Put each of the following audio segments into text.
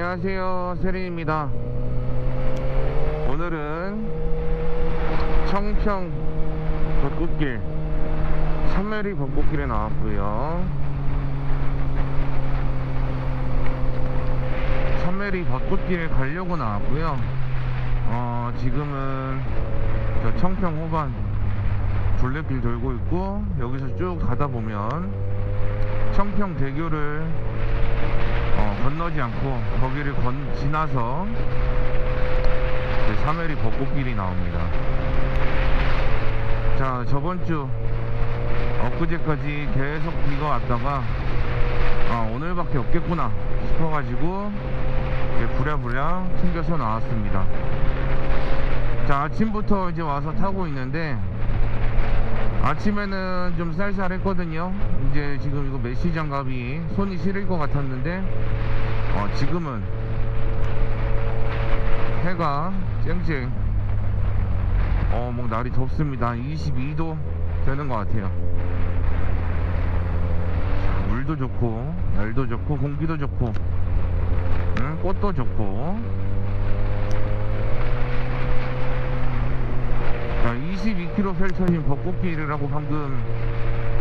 네, 안녕하세요. 세린입니다. 오늘은 청평 벚꽃길, 삼메리 벚꽃길에 나왔고요. 삼메리 벚꽃길에 가려고 나왔고요. 어, 지금은 저 청평 호반 둘레길 돌고 있고 여기서 쭉 가다 보면 청평대교를 어, 건너지 않고 거기를 건 지나서 사메리 벚꽃길이 나옵니다. 자 저번 주 엊그제까지 계속 비가 왔다가 아, 오늘밖에 없겠구나 싶어가지고 부랴부랴 챙겨서 나왔습니다. 자 아침부터 이제 와서 타고 있는데 아침에는 좀 쌀쌀했거든요. 이제 지금 이거 메시 장갑이 손이 시릴 것 같았는데 어, 지금은 해가 쨍쨍 어, 뭐 날이 덥습니다. 22도 되는 것 같아요. 자, 물도 좋고 날도 좋고 공기도 좋고 응, 꽃도 좋고 자, 22km 펼쳐진 벚꽃길이라고 방금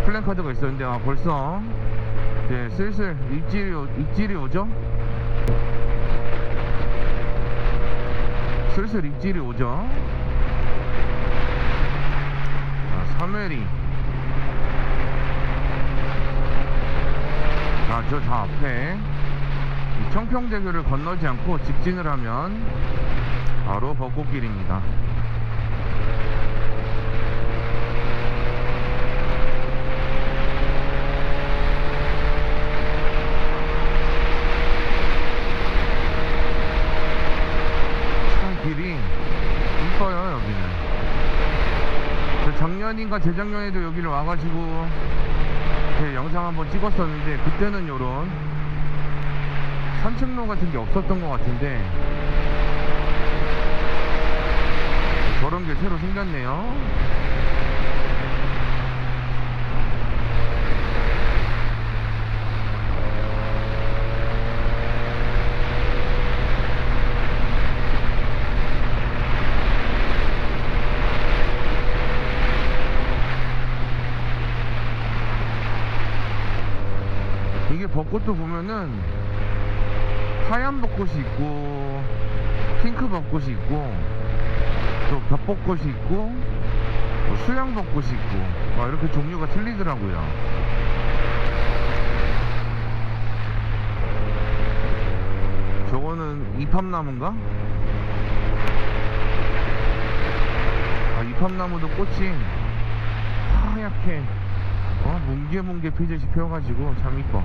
플랜카드가 있었는데 아 벌써 네, 슬슬 입질이, 오- 입질이 오죠? 슬슬 입질이 오죠? 아, 3회리 자, 저저 앞에 이 청평대교를 건너지 않고 직진을 하면 바로 벚꽃길입니다. 길이 이뻐요 여기는. 저 작년인가 재작년에도 여기를 와가지고 제 영상 한번 찍었었는데 그때는 요런 산책로 같은 게 없었던 것 같은데 저런 게 새로 생겼네요 이게 벚꽃도 보면은 하얀 벚꽃이 있고 핑크 벚꽃이 있고 또 겹벚꽃이 있고 뭐 수양 벚꽃이 있고 막 이렇게 종류가 틀리더라고요. 저거는 이팝나무인가? 아 이팝나무도 꽃이 하얗게 어 뭉게뭉게 피듯이 피어가지고 참 이뻐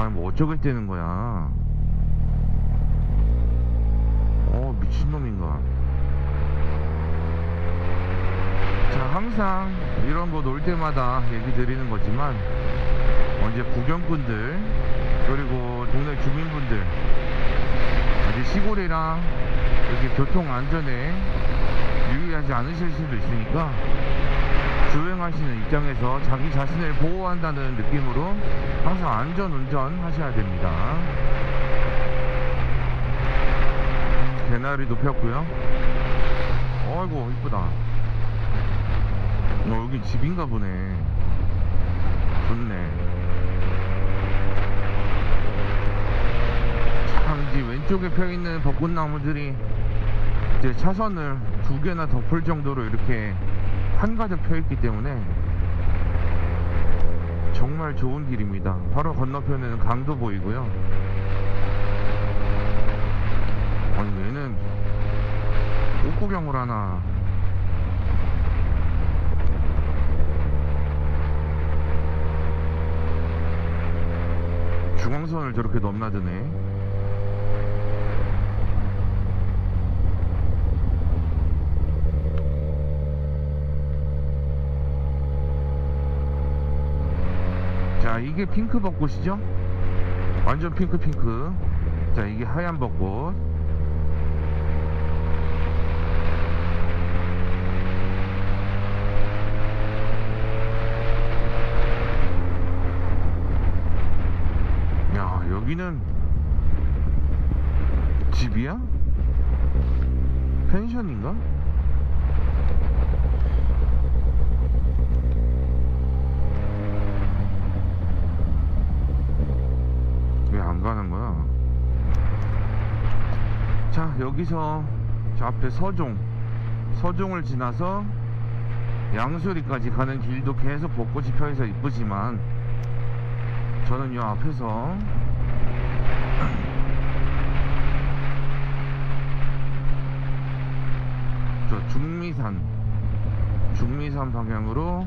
아뭐 어쩌겠다는 거야. 어 미친놈인가. 자 항상 이런 거 놀 때마다 얘기 드리는 거지만 언제 구경꾼들 그리고 동네 주민분들 이제 시골이랑 이렇게 교통 안전에 유의하지 않으실 수도 있으니까 주행하시는 입장에서 자기 자신을 보호한다는 느낌으로 항상 안전 운전 하셔야 됩니다. 음, 개나리도 폈고요. 어이구 이쁘다. 어, 여기 집인가 보네. 좋네. 참 이제 왼쪽에 펴 있는 벚꽃나무들이 이제 차선을 두 개나 덮을 정도로 이렇게 한가득 펴 있기 때문에 정말 좋은 길입니다. 바로 건너편에는 강도 보이고요. 아니 얘는 꽃구경을 하나 중앙선을 저렇게 넘나드네. 자 이게 핑크 벚꽃이죠 완전 핑크 핑크 자 이게 하얀 벚꽃 야 여기는 집이야? 펜션인가? 안 가는 거야? 자, 여기서 저 앞에 서종, 서종을 지나서 양수리까지 가는 길도 계속 벚꽃이 펴있어 이쁘지만 저는 요 앞에서 저 중미산 중미산 방향으로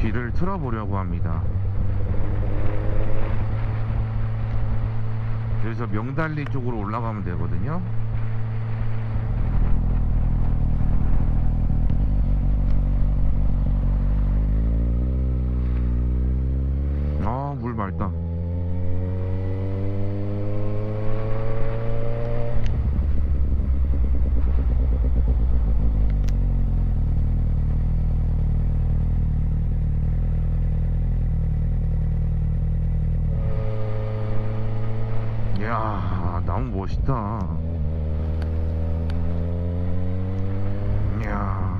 길을 틀어보려고 합니다 그래서 명달리 쪽으로 올라가면 되거든요 아 물 맑다 이야 나무 멋있다 이야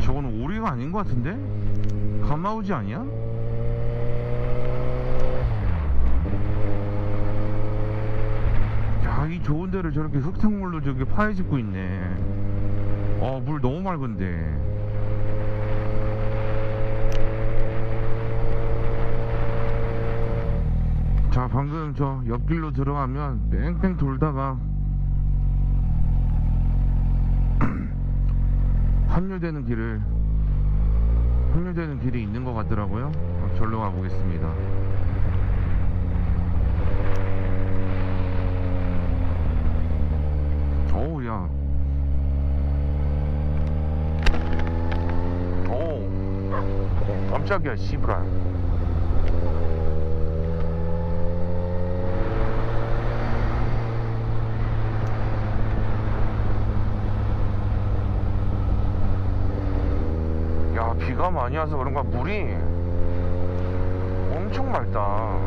저거는 오리가 아닌 것 같은데? 가마우지 아니야? 야, 이 좋은 데를 저렇게 흙탕물로 저기 파헤집고 있네. 어, 물 너무 맑은데. 자, 방금 저 옆길로 들어가면 뺑뺑 돌다가 합류되는 길을 합류되는 길이 있는 것 같더라고요. 어, 절로 가보겠습니다. 어우 야. 오. 깜짝이야 씨브랄. 야 비가 많이 와서 그런가? 물이 엄청 맑다.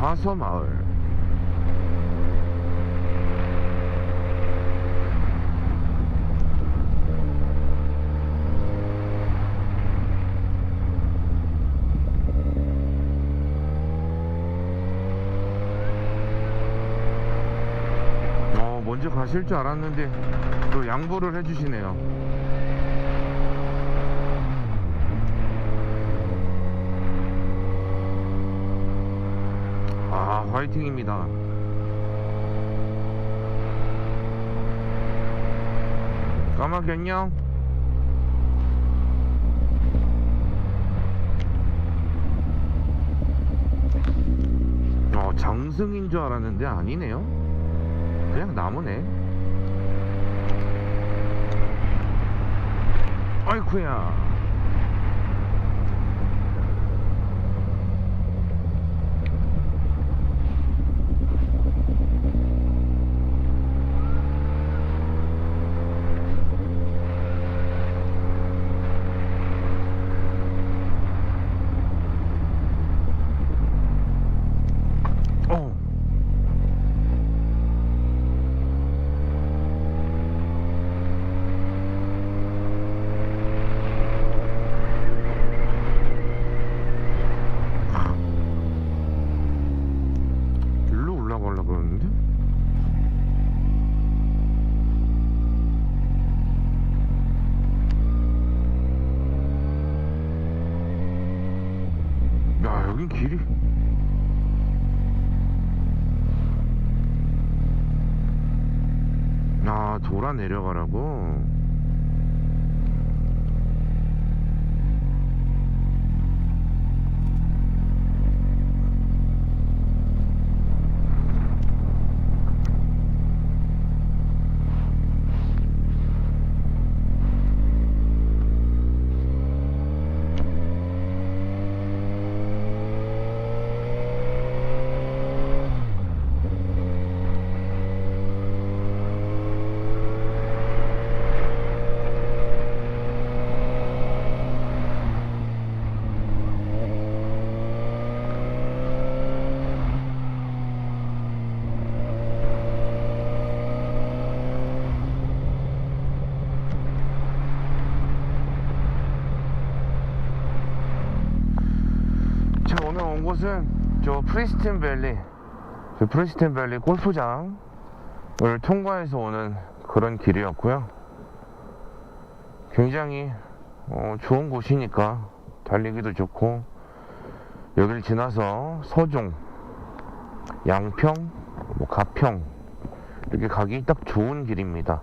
화서마을 어, 먼저 가실 줄 알았는데 또 양보를 해주시네요. 아, 화이팅입니다. 까마귀 안녕. 어, 장승인 줄 알았는데 아니네요. 그냥 나무네. 아이쿠야. 어. 일로 올라가려고 그러는데? 야, 여긴 길이. 아, 돌아 내려가라고? 요것은 저 프리스틴 밸리, 저 프리스틴 밸리 골프장을 통과해서 오는 그런 길이었고요. 굉장히 어, 좋은 곳이니까 달리기도 좋고 여기를 지나서 서종, 양평, 뭐 가평 이렇게 가기 딱 좋은 길입니다.